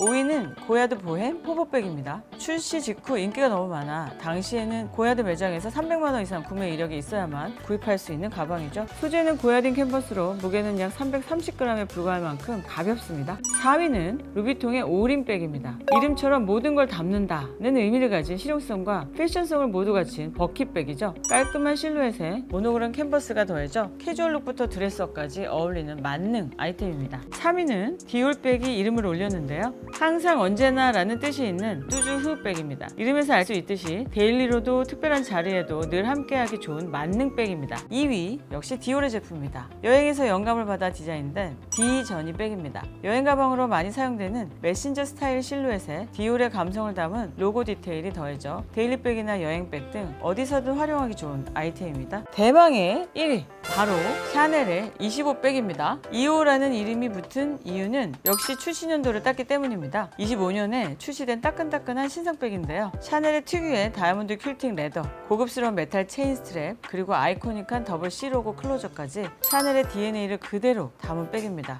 5위는 고야드 보헤м 호버백입니다. 출시 직후 인기가 너무 많아 당시에는 고야드 매장에서 300만 원 이상 구매 이력이 있어야만 구입할 수 있는 가방이죠. 소재는 고야딘 캔버스로 무게는 약 330g에 불과할 만큼 가볍습니다. 4위는 루비통의 오림백입니다. 이름처럼 모든 걸 담는다는 의미를 가진 실용성과 패션성을 모두 갖춘 버킷백이죠. 깔끔한 실루엣에 모노그램 캔버스가 더해져 캐주얼룩부터 드레스업까지 어울리는 만능 아이템입니다. 3위는 디올백이 이름을 올렸는데요. 항상 언제나 라는 뜻이 있는 뚜주 후백입니다. 이름에서 알 수 있듯이 데일리로도 특별한 자리에도 늘 함께하기 좋은 만능 백입니다. 2위 역시 디올의 제품입니다. 여행에서 영감을 받아 디자인된 디저니 백입니다. 여행 가방으로 많이 사용되는 메신저 스타일 실루엣에 디올의 감성을 담은 로고 디테일이 더해져 데일리백이나 여행백 등 어디서든 활용하기 좋은 아이템입니다. 대망의 1위 바로 샤넬의 25백입니다. 2호라는 이름이 붙은 이유는 역시 출시 년도를 땄기 때문 입니다. 25년에 출시된 따끈따끈한 신상백인데요. 샤넬의 특유의 다이아몬드 퀼팅 레더, 고급스러운 메탈 체인 스트랩, 그리고 아이코닉한 더블 C 로고 클로저까지 샤넬의 DNA를 그대로 담은 백입니다.